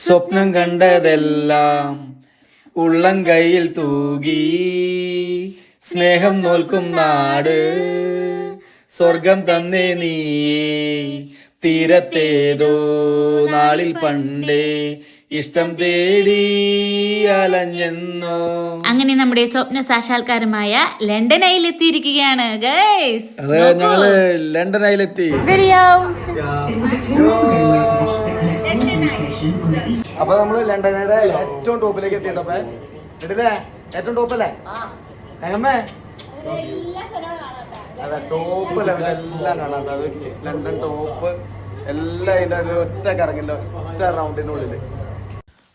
സ്വപ്നം കണ്ടതെല്ലാം ഉള്ളം കയ്യിൽ തൂകി. സ്നേഹം നോൽക്കും നാട് സ്വർഗം തന്നേ നീ തീരത്തേതോ നാളിൽ പണ്ടേ ഇഷ്ടം തേടി അലഞ്ഞെന്നോ. അങ്ങനെ നമ്മുടെ സ്വപ്ന സാക്ഷാത്കാരമായ ലണ്ടൻ എത്തിയിരിക്കുകയാണ് ഗൈസ് അതെ ഞങ്ങൾ ലണ്ടനായിലെത്തി. അപ്പൊ നമ്മൾ ലണ്ടനയുടെ ഏറ്റവും ടോപ്പിലേക്ക് എത്തിയിട്ടപ്പേ ഇടില്ലേ ഏറ്റവും ടോപ്പല്ലേ? എങ്ങമ്മേ അതെ ടോപ്പ് ലെവലെല്ലാം കാണാം ലണ്ടൻ ടോപ്പ്. എല്ലാം ഇതിന്റെ ഉള്ളിൽ ഒറ്റ കറങ്ങില്ല ഒറ്റ റൗണ്ടിനുള്ളിൽ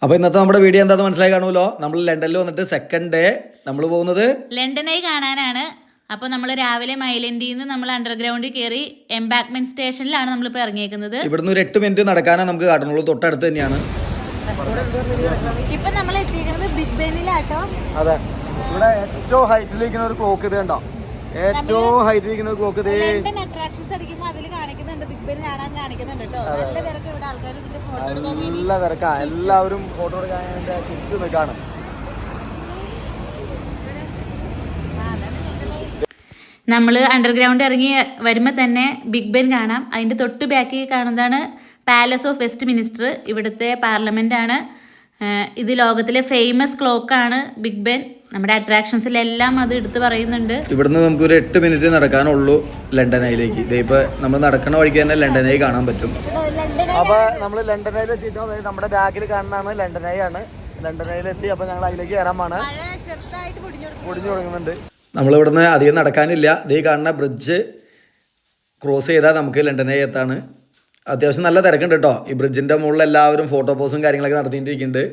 അപ്പൊ ഇന്നത്തെ നമ്മുടെ വീഡിയോ എന്താന്ന് മനസ്സിലായി കാണുമല്ലോ? നമ്മൾ ലണ്ടനിൽ വന്നിട്ട് സെക്കൻഡ് ഡേ നമ്മൾ പോകുന്നത് ലണ്ടനായി കാണാനാണ്. അപ്പോൾ നമ്മൾ രാവിലെ മൈലൻഡിൽ നിന്ന് നമ്മൾ അണ്ടർഗ്രൗണ്ടിൽ കയറി എംബാക്ക്മെന്റ് സ്റ്റേഷനിലാണ് നമ്മൾ നമ്മളിപ്പോൾ ഇറങ്ങിയേക്കുന്നത്. ഇവിടുന്ന് ഒരു എട്ട് മിനിറ്റ് നടക്കാനാണ് നമുക്ക് കാണുന്നുള്ളൂ തൊട്ടടുത്ത് തന്നെയാണ്. ഇപ്പൊ നമ്മൾ എത്തിയിരിക്കുന്നത് ബിഗ് ബെനിലാട്ടോ അതെ. ഇവിടെ ഏറ്റവും ഹൈറ്റിൽ ഇരിക്കുന്ന ഒരു ക്ലോക്ക് ഇത് കണ്ടോ? ഏറ്റവും ഹൈറ്റിൽ ഇരിക്കുന്ന ഒരു ക്ലോക്ക് ഇതേ. അട്രാക്ഷൻസ് അടിക്കുമ്പോൾ അതിൽ കാണിക്കുന്നുണ്ട്. ബിഗ് ബെൻ കാണാൻ കാണിക്കുന്നുണ്ട് കേട്ടോ നല്ല തിരക്ക് ഇവിടെ. ആൾക്കാർ ഇതിന്റെ ഫോട്ടോ എടുക്കാൻ വേണ്ടി. നല്ല തിരക്കാ. എല്ലാവരും ഫോട്ടോ എടുക്കാൻ വേണ്ടി ചുറ്റും നിൽക്കാണ് നമ്മൾ അണ്ടർഗ്രൗണ്ട് ഇറങ്ങി വരുമ്പോൾ തന്നെ ബിഗ് ബെൻ കാണാം. അതിന്റെ തൊട്ട് ബാക്കിൽ കാണുന്നതാണ് പാലസ് ഓഫ് വെസ്റ്റ് മിനിസ്റ്റർ ഇവിടുത്തെ പാർലമെന്റാണ് ഇത് ലോകത്തിലെ ഫേമസ് ക്ലോക്കാണ് ബിഗ് ബെൻ നമ്മുടെ അട്രാക്ഷൻസിലെല്ലാം അത് എടുത്ത് പറയുന്നുണ്ട്. ഇവിടുന്ന് നമുക്ക് ഒരു എട്ട് മിനിറ്റ് നടക്കാനുള്ളൂ ലണ്ടനായിലേക്ക് ഇതിപ്പോ ഇപ്പൊ നമ്മൾ നടക്കണ വഴിക്ക് തന്നെ ലണ്ടനായി കാണാൻ പറ്റും. അപ്പൊ നമ്മൾ ലണ്ടനായി എത്തിയിട്ടോ നമ്മുടെ ബാഗിൽ കാണുന്നതാണ് ലണ്ടനായി ആണ്. ലണ്ടനായി എത്തി അപ്പൊ ഞങ്ങൾ അതിലേക്ക് കയറാൻ ചെറുതായിട്ട് പൊടിഞ്ഞു തുടങ്ങുന്നുണ്ട്. നമ്മൾ ഇവിടുന്ന് അധികം നടക്കാനില്ല. ഇതേ കാണുന്ന ബ്രിഡ്ജ് ക്രോസ് ചെയ്താൽ നമുക്ക് ലണ്ടനായി എത്താണ്. അത്യാവശ്യം നല്ല തിരക്കുണ്ട് കേട്ടോ ഈ ബ്രിഡ്ജിന്റെ മുകളിൽ എല്ലാവരും ഫോട്ടോ പോസും കാര്യങ്ങളൊക്കെ നടത്തിയിട്ടിരിക്കുന്നുണ്ട്.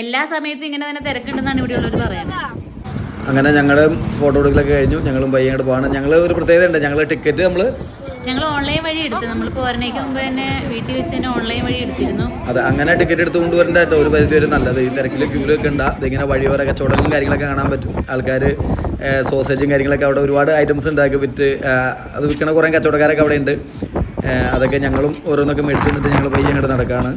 എല്ലാ സമയത്തും ഇങ്ങനെ തന്നെ തിരക്കുണ്ടെന്നാണ് ഇവിടെയുള്ളവർ പറയുന്നത്. അങ്ങനെ ഞങ്ങൾ ഫോട്ടോ എടുക്കലൊക്കെ കഴിഞ്ഞു. ഞങ്ങളും പയ്യെ അങ്ങോട്ട് പോകണം ഞങ്ങൾ ഒരു പ്രത്യേകത ഉണ്ട്. ഞങ്ങൾ ടിക്കറ്റ് നമ്മൾ ഞങ്ങൾ ഓൺലൈൻ വഴി എടുത്തു. നമ്മൾ പോരണേക്ക് മുമ്പ് തന്നെ വീട്ടിൽ വെച്ച് തന്നെ ഓൺലൈൻ വഴി എടുത്തിരുന്നു. അതെ അങ്ങനെ ടിക്കറ്റ് എടുത്ത് കൊണ്ടുവരേണ്ട ഒരു പരിധി വരെ നല്ലത്. ഈ തിരക്കിൽ ക്യൂലൊക്കെ ഉണ്ടാകും ഇതിങ്ങനെ വഴിയോര കച്ചവടങ്ങളും കാര്യങ്ങളൊക്കെ കാണാൻ പറ്റും. ആൾക്കാർ സോസേജും കാര്യങ്ങളൊക്കെ അവിടെ ഒരുപാട് ഐറ്റംസ് ഉണ്ടാക്കി വിറ്റ് അത് വിൽക്കണ കുറേ കച്ചവടക്കാരൊക്കെ അവിടെ ഉണ്ട്. അതൊക്കെ ഞങ്ങളും ഓരോന്നൊക്കെ മേടിച്ച് നിന്നിട്ട് ഞങ്ങൾ പയ്യെ അങ്ങോട്ട് നടക്കുകയാണ്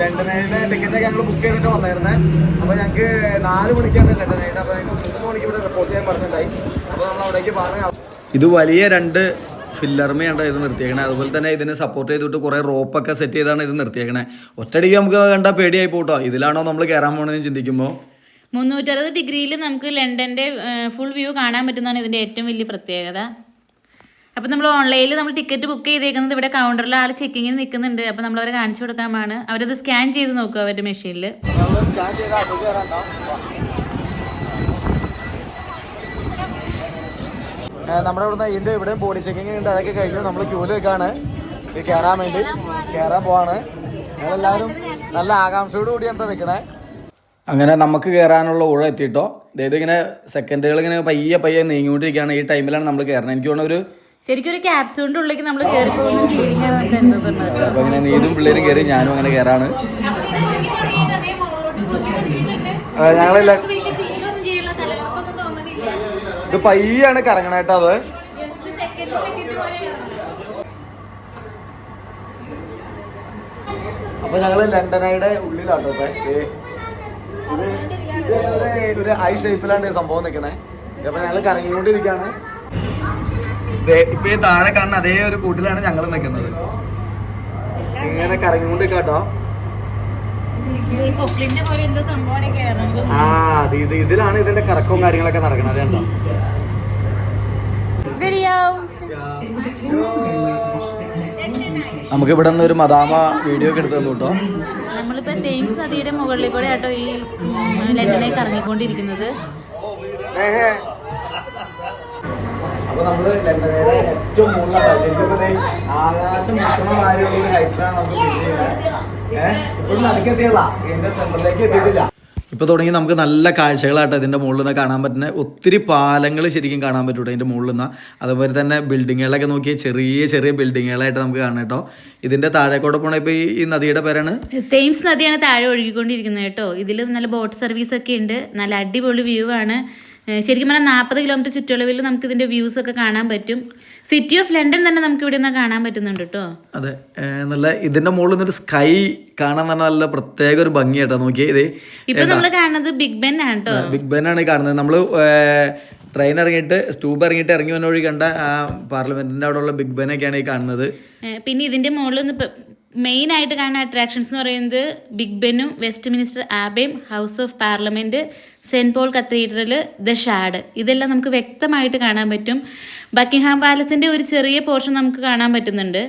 ലണ്ടനയിലെ ടിക്കറ്റ് ഞങ്ങൾ ബുക്ക് ചെയ്തിട്ട് വന്നായിരുന്നേ. അപ്പോൾ ഞങ്ങൾക്ക് നാല് മണിക്കാണ് ലണ്ടനായിട്ട് അപ്പോൾ ഞങ്ങൾക്ക് മൂന്ന് മണിക്ക് ഇവിടെ റിപ്പോർട്ട് ചെയ്യാൻ പറഞ്ഞിട്ടുണ്ടായി. അപ്പോൾ നമ്മൾ അവിടേക്ക് പറഞ്ഞു ഇത് വലിയ രണ്ട് ഫില്ലർമയാണ് ഇത് നിർത്തിയേക്കണേ. അതുപോലെ തന്നെ ഇതിനെ സപ്പോർട്ട് ചെയ്തിട്ട് കുറേ റോപ്പൊക്കെ സെറ്റ് ചെയ്താണ് ഇത് നിർത്തിയേക്കണേ. ഒറ്റടിക്ക് നമുക്ക് കണ്ടാൽ പേടിയായി പോട്ടോ ഇതിലാണോ നമ്മൾ കയറാൻ പോകണമെന്ന് ചിന്തിക്കുമ്പോൾ മുന്നൂറ്ററുപത് ഡിഗ്രിയിൽ നമുക്ക് ലണ്ടന്റെ ഫുൾ വ്യൂ കാണാൻ പറ്റുന്നതാണ് ഇതിന്റെ ഏറ്റവും വലിയ പ്രത്യേകത. അപ്പോൾ നമ്മൾ ഓൺലൈനിൽ നമ്മൾ ടിക്കറ്റ് ബുക്ക് ചെയ്തേക്കുന്നത് ഇവിടെ കൗണ്ടറിൽ ആൾ ചെക്കിങ്ങിന് നിൽക്കുന്നുണ്ട് അപ്പോൾ നമ്മൾ അവരെ കാണിച്ചു കൊടുക്കാമാണ് അവരത് സ്കാൻ ചെയ്ത് നോക്കുക അവരുടെ മെഷീനിൽ സ്കാൻ ചെയ്താൽ നമ്മുടെ ഇവിടുന്ന് ഇതിന്റെ ഇവിടെയും ബോഡി ചെക്കിങ് ഉണ്ട്. അതൊക്കെ കഴിഞ്ഞു നമ്മൾ ക്യൂൽ നിൽക്കാണ്. ഇത് കയറാൻ വേണ്ടി. കയറാൻ പോവാണ്. ഞങ്ങളെല്ലാവരും നല്ല ആകാംക്ഷയോട് കൂടിയാണ് നിൽക്കണേ. അങ്ങനെ നമുക്ക് കയറാനുള്ള ഊഴ എത്തിയിട്ടോ. അതായത് ഇങ്ങനെ സെക്കൻഡുകൾ ഇങ്ങനെ പയ്യെ പയ്യെ നീങ്ങിക്കൊണ്ടിരിക്കുകയാണ്. ഈ ടൈമിലാണ് നമ്മൾ കയറണം എനിക്ക് തോന്നുന്നു ഒരു ശരിക്കും ഒരു ക്യാപ്സൂണിന്റെ ഉള്ളിലേക്ക് നമ്മൾ കയറി പോകുന്ന ഫീലിംഗ് ആണ് നമുക്ക് അനുഭവപ്പെടുന്നത് അപ്പോൾ ഇങ്ങനെ നീതും പിള്ളേരും കയറി ഞാനും അങ്ങനെ കയറാണ് ഞങ്ങളില്ല. ഇത് പയ്യാണ് കറങ്ങണേട്ടോ അത്. അപ്പൊ ഞങ്ങൾ ലണ്ടനയുടെ ഉള്ളിലാട്ടോ ഒരു- ഐ ഷേപ്പിലാണ് സംഭവം നിൽക്കണേ അപ്പൊ ഞങ്ങൾ കറങ്ങിക്കൊണ്ടിരിക്കാണ്. ഇപ്പൊ താഴെ കാണുന്ന അതേ ഒരു കൂട്ടിലാണ് ഞങ്ങൾ നിൽക്കുന്നത് ഇങ്ങനെ കറങ്ങിക്കൊണ്ടിരിക്കാട്ടോ പോലെ എന്തോ സംഭവമാണ് കയറുന്നത് ആ ഇത് ഇതിലാണ് ഇതിന്റെ കറക്കവും കാര്യങ്ങളൊക്കെ നടക്കുന്നത് കണ്ടോ? നമുക്ക് ഇവിടെ നിന്ന് ഒരു മദാമ വീഡിയോ ഒക്കെ എടുത്തു തന്നു കേട്ടോ. നമ്മളിപ്പോ തേംസ് നദിയുടെ മുകളിൽ കൂടെ ആട്ടോ ഈ ലണ്ടനിലേക്ക് ഇറങ്ങിക്കൊണ്ടിരിക്കുന്നത്. അപ്പൊ നമ്മൾ ലണ്ടനയുടെ ഏറ്റവും മുകളിലാണ് ആകാശം മുട്ടണ ഒരു ഹൈറ്റിലാണ് നമുക്ക് ഫീൽ ചെയ്യുന്നത് നടുക്കെത്തിയുള്ള എന്റെ സെന്ററിലേക്ക് എത്തിയിട്ടില്ല. ഇപ്പൊ തുടങ്ങി നമുക്ക് നല്ല കാഴ്ചകളായിട്ട് ഇതിന്റെ മുകളിൽ നിന്ന് കാണാൻ പറ്റുന്ന ഒത്തിരി പാലങ്ങൾ ശരിക്കും കാണാൻ പറ്റൂട്ടോ ഇതിന്റെ മുകളിൽ നിന്ന്. അതുപോലെ തന്നെ ബിൽഡിങ്ങുകളൊക്കെ നോക്കിയ ചെറിയ ചെറിയ ബിൽഡിങ്ങുകളായിട്ട് നമുക്ക് കാണാം കേട്ടോ. ഇതിന്റെ താഴേക്കൂടെ പോണ ഇപ്പൊ ഈ നദിയുടെ പേരാണ്? തേംസ് നദിയാണ് താഴെ ഒഴുകിക്കൊണ്ടിരിക്കുന്നത് കേട്ടോ. ഇതിൽ നല്ല ബോട്ട് സർവീസ് ഒക്കെ ഉണ്ട്. നല്ല അടിപൊളി വ്യൂ ആണ്. ശരിക്കും പറഞ്ഞാൽ നാൽപ്പത് കിലോമീറ്റർ ചുറ്റളവിൽ നമുക്ക് ഇതിന്റെ വ്യൂസ് ഒക്കെ കാണാൻ പറ്റും. സിറ്റി ഓഫ് ലണ്ടൻ തന്നെ നമുക്ക് ഇവിടെ നിന്ന് കാണാൻ പറ്റുന്നുണ്ട് കേട്ടോ അതെ നല്ല ഇതിന്റെ മുകളിൽ നിന്നൊരു സ്കൈ കാണാൻ തന്നെ നല്ല പ്രത്യേക ഒരു ഭംഗിയായിട്ടാ നോക്കിയേ. ഇത് ഇപ്പൊ നമ്മൾ കാണുന്നത് ബിഗ് ബെൻ ആണ് കേട്ടോ ബിഗ് ബെൻ ആണ് കാണുന്നത്. നമ്മൾ ട്രെയിൻ ഇറങ്ങിയിട്ട് സ്റ്റൂബ് ഇറങ്ങിയിട്ട് ഇറങ്ങി വന്ന വഴി കണ്ട ആ പാർലമെന്റിന്റെ അവിടെയുള്ള ബിഗ് ബെനൊക്കെയാണ് ഈ കാണുന്നത്. പിന്നെ ഇതിന്റെ മുകളിൽ മെയിൻ ആയിട്ട് കാണുന്ന അട്രാക്ഷൻസ് എന്ന് പറയുന്നത് ബിഗ് ബെന്നും Westminster ആബയും house of parliament saint Paul cathedral the Shard. ഇതെല്ലാം നമുക്ക് വ്യക്തമായിട്ട് കാണാൻ പറ്റും. ബക്കിംഗ്ഹാം പാലസിന്റെ ഒരു ചെറിയ പോർഷൻ നമുക്ക് കാണാൻ പറ്റുന്നുണ്ട്.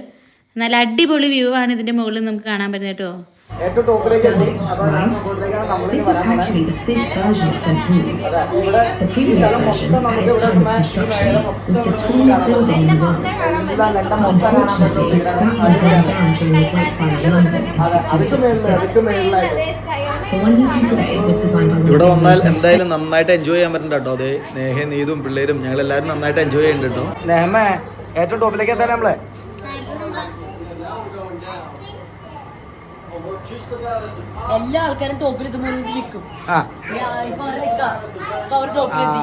നല്ല അടിപൊളി വ്യൂ ആണ് ഇതിന്റെ മുകളിൽ നമുക്ക് കാണാൻ പറ്റുന്നത് കേട്ടോ. ഏറ്റവും ടോപ്പിലേക്ക് എത്തി. അപ്പൊ ആ സംഭവത്തിലേക്കാണ് നമ്മളിനി വരാൻ അതെ ഇവിടെ ഈ സ്ഥലം മൊത്തം നമുക്ക് ഇവിടെ ഈ മേഖല മൊത്തം ഇവിടെ ലണ്ടൻ മൊത്തം കാണാൻ പറ്റുന്ന സീനാണ് അടിപൊളിയാണ് അതെ അതിക്ക് മേളിൽ അതിക്ക് മേളിലായിട്ട്. ഇവിടെ വന്നാൽ എന്തായാലും നന്നായിട്ട് എൻജോയ് ചെയ്യാൻ പറ്റുന്നുണ്ട് കേട്ടോ. അതെ നേഹ നീതും പിള്ളേരും ഞങ്ങൾ എല്ലാവരും നന്നായിട്ട് എൻജോയ് ചെയ്യുന്നുണ്ട് കേട്ടോ. നെഹമേ ഏറ്റവും ടോപ്പിലേക്ക് എത്താൻ നമ്മൾ? എല്ലാ ആൾക്കാരും ടോപ്പിൽ എത്തുമ്പോൾ നിൽക്കും ഇത്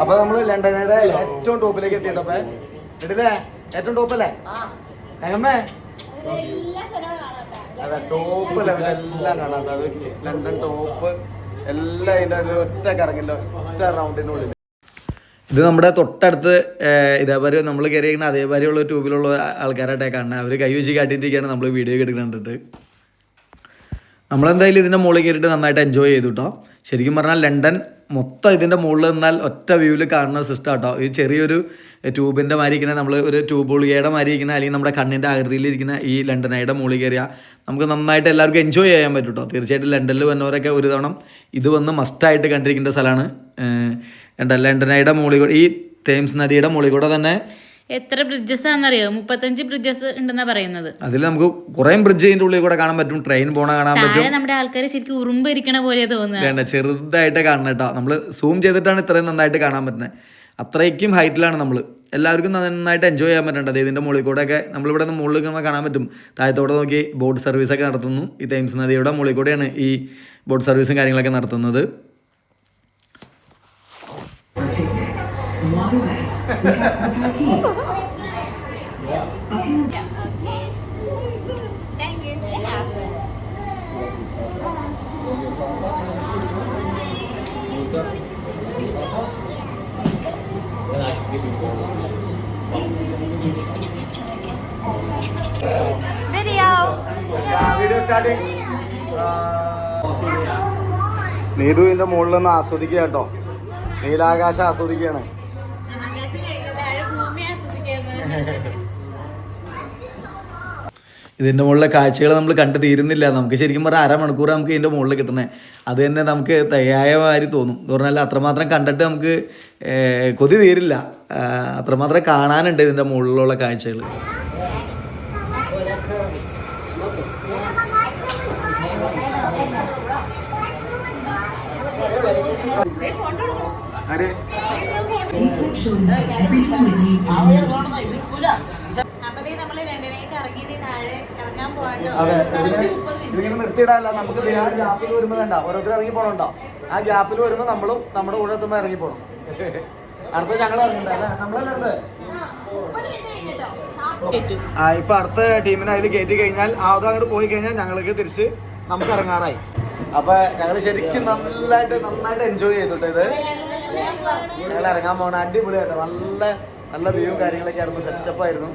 അപ്പൊ നമ്മൾ ലണ്ടനിലെ ഏറ്റവും ടോപ്പിലേക്ക് എത്തിയിട്ടപ്പേ ഇടില്ലേ ഏറ്റവും ടോപ്പല്ലേ അമ്മേ അതെ ടോപ്പ് ലെവലെല്ലാം കാണാം ലണ്ടൻ ടോപ്പ് എല്ലാം അതിന്റെ ഒറ്റ കറങ്ങില്ല ഒറ്റ റൗണ്ടിനുള്ളിൽ ഇത് നമ്മുടെ തൊട്ടടുത്ത് ഇതേപോലെ നമ്മൾ കയറിയിരിക്കുന്ന അതേപോലെയുള്ള ട്യൂബിലുള്ള ആൾക്കാരായിട്ടേ കാണുന്നത് അവർ കൈവശി കാട്ടിയിട്ടിരിക്കുകയാണ് നമ്മൾ വീഡിയോ എടുക്കുന്നത് കണ്ടിട്ട്. നമ്മളെന്തായാലും ഇതിന്റെ മുകളിൽ കയറിയിട്ട് നന്നായിട്ട് എൻജോയ് ചെയ്തു കേട്ടോ ശരിക്കും പറഞ്ഞാൽ ലണ്ടൻ മൊത്തം ഇതിന്റെ മുകളിൽ നിന്നാൽ ഒറ്റ വ്യൂവിൽ കാണുന്ന സിസ്റ്റം കേട്ടോ ഈ ചെറിയൊരു ട്യൂബിന്റെ മാതിരി ഇരിക്കുന്ന നമ്മൾ ഒരു ട്യൂബ് ഗുളികയുടെ മാതിരി ഇരിക്കുന്ന അല്ലെങ്കിൽ നമ്മുടെ കണ്ണിന്റെ ആകൃതിയിലിരിക്കുന്ന ഈ ലണ്ടനയുടെ മുകളിൽ കയറിയാൽ നമുക്ക് നന്നായിട്ട് എല്ലാവർക്കും എൻജോയ് ചെയ്യാൻ പറ്റും കേട്ടോ തീർച്ചയായിട്ടും ലണ്ടനിൽ വന്നവരൊക്കെ ഒരു തവണ ഇത് വന്ന് മസ്റ്റായിട്ട് കണ്ടിരിക്കേണ്ട സ്ഥലമാണ്. ലണ്ടനയുടെ മുകളിൽ കൂടെ ഈ തേംസ് നദിയുടെ മുകളിൽ കൂടെ തന്നെ എത്ര ബ്രിഡ്ജസ് ആണെന്നറിയോ? മുപ്പത്തഞ്ച് ബ്രിഡ്ജസ് ഉണ്ടെന്നാ പറയുന്നത്. അതിൽ നമുക്ക് കുറെ ബ്രിഡ്ജ് ഇതിന്റെ ഉള്ളിൽ കൂടെ കാണാൻ പറ്റും. ട്രെയിൻ പോണ കാണാൻ പറ്റും. നമ്മുടെ ആൾക്കാർ ശരിക്കും ഉറുമ്പ് ഇരിക്കണ പോലെ തോന്നുന്നത് ചെറുതായിട്ട് കാണണം കേട്ടോ. നമ്മൾ സൂം ചെയ്തിട്ടാണ് ഇത്രയും നന്നായിട്ട് കാണാൻ പറ്റുന്നത് അത്രയ്ക്കും ഹൈറ്റിലാണ് നമ്മൾ എല്ലാവർക്കും നന്നായിട്ട് എൻജോയ് ചെയ്യാൻ പറ്റുന്നുണ്ട് ഇതിന്റെ മുകളിൽ കൂടെ ഒക്കെ നമ്മളിവിടെ നിന്ന് മുകളിൽ നമ്മൾ കാണാൻ പറ്റും. താഴത്തോടെ നോക്കി ബോട്ട് സർവീസ് ഒക്കെ നടത്തുന്നു. ഈ തേംസ് നദിയുടെ മുകളിൽ കൂടെയാണ് ഈ ബോട്ട് സർവീസും കാര്യങ്ങളൊക്കെ നടത്തുന്നത്. വീഡിയോ സ്റ്റാർട്ടിങ് നീതു ഇതിന്റെ മുകളിൽ നിന്ന് ആസ്വദിക്കുക കേട്ടോ. നീലാകാശം ആസ്വദിക്കുകയാണ്. ഇതിന്റെ മുകളിലെ കാഴ്ചകൾ നമ്മൾ കണ്ടു തീരുന്നില്ല. നമുക്ക് ശരിക്കും പറഞ്ഞാൽ അരമണിക്കൂർ നമുക്ക് ഇതിന്റെ മുകളിൽ കിട്ടണേ അത് തന്നെ നമുക്ക് തികയായ മാതിരി തോന്നും. എന്ന് പറഞ്ഞാൽ അത്രമാത്രം കണ്ടിട്ട് നമുക്ക് കൊതി തീരില്ല. അത്രമാത്രം കാണാനുണ്ട് ഇതിന്റെ മുകളിലുള്ള കാഴ്ചകൾ. ആര് അപ്പൊ നമ്മൾ ലണ്ടനിലേക്ക് ഇറങ്ങിയിട്ട് താഴെ ഇറങ്ങാൻ പോകാണ്ട് അതെ ഇതിങ്ങനെ നിർത്തിയിടാല്ല നമുക്ക് ആ ഗ്യാപ്പിൽ വരുമ്പോ വേണ്ട ഓരോരുത്തർ ഇറങ്ങി പോണുണ്ടോ? ആ ഗ്യാപ്പിൽ വരുമ്പോ നമ്മളും നമ്മുടെ കൂടെ എത്തുമ്പോ ഇറങ്ങി പോണം. അടുത്ത ഞങ്ങൾ ആ ഇപ്പൊ അടുത്ത ടീമിനെ അതിൽ കയറ്റി കഴിഞ്ഞാൽ അത് അങ്ങോട്ട് പോയി കഴിഞ്ഞാൽ ഞങ്ങൾക്ക് തിരിച്ച് നമുക്ക് ഇറങ്ങാറായി. അപ്പൊ ഞങ്ങൾ ശരിക്കും നന്നായിട്ട് നന്നായിട്ട് എൻജോയ് ചെയ്തിട്ട് ഇത്. ഞങ്ങൾ ഇറങ്ങാൻ പോണ അടിപൊളിയായിട്ട് നല്ല നല്ല വ്യൂ കാര്യങ്ങളൊക്കെ ആയിരുന്നു. സെറ്റപ്പ് ആയിരുന്നു.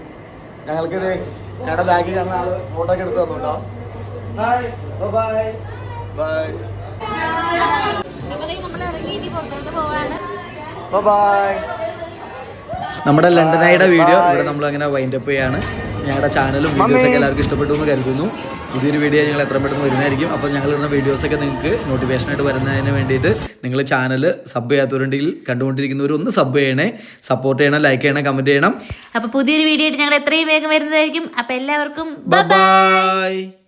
ഞങ്ങൾക്കിത് ഞങ്ങളുടെ ബാഗിൽ ഞങ്ങൾ ആൾ ഫോട്ടോ ഒക്കെ എടുത്ത് തന്നുണ്ടോ ബൈ ബൈ ബൈ നമ്മുടെ ലണ്ടനായുടെ വീഡിയോ ഇവിടെ നമ്മൾ അങ്ങനെ വൈൻഡപ്പ് ചെയ്യാണ്. ഞങ്ങളുടെ ചാനലും വീഡിയോസ് ഒക്കെ എല്ലാവർക്കും ഇഷ്ടപ്പെട്ടു എന്ന് കരുതുന്നു. പുതിയൊരു വീഡിയോ ഞങ്ങൾ എത്ര പെട്ടെന്ന് വരുന്നതായിരിക്കും. അപ്പോൾ ഞങ്ങൾ ഇടുന്ന വീഡിയോസൊക്കെ നിങ്ങൾക്ക് നോട്ടിഫിക്കേഷനായിട്ട് വരുന്നതിന് വേണ്ടിയിട്ട് നിങ്ങൾ ചാനൽ സബ് ചെയ്യാത്തവരുണ്ടെങ്കിൽ കണ്ടുകൊണ്ടിരിക്കുന്നവർ ഒന്ന് സബ് ചെയ്യണേ. സപ്പോർട്ട് ചെയ്യണം ലൈക്ക് ചെയ്യണം കമന്റ് ചെയ്യണം. അപ്പോൾ പുതിയൊരു വീഡിയോ ആയിട്ട് ഞങ്ങൾ എത്രയും വേഗം വരുന്നതായിരിക്കും. അപ്പോൾ എല്ലാവർക്കും ബൈ